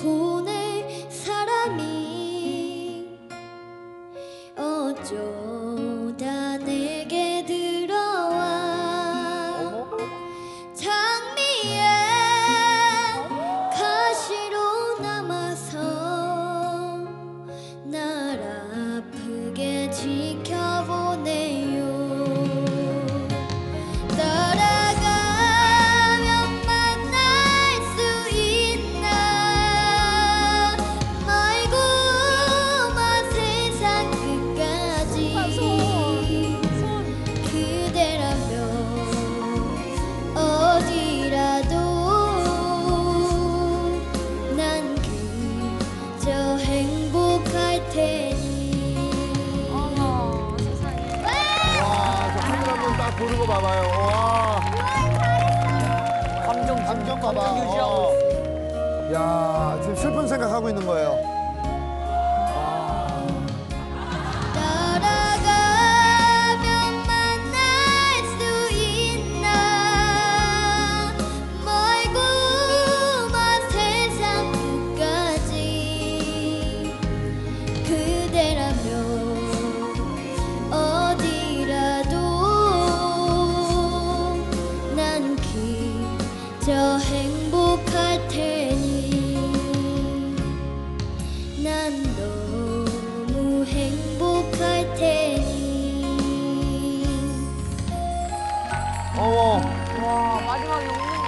보낼 사람이 어쩌다 내게 들어와. 장미에 가시로 남아서 날 아프게 지켜. 보는 거 봐봐요. 와, 감정 감정 봐봐. 감정 유지하고 어. 야, 지금 슬픈 생각하고 있는 거예요. 어머. 와 마지막에 웃는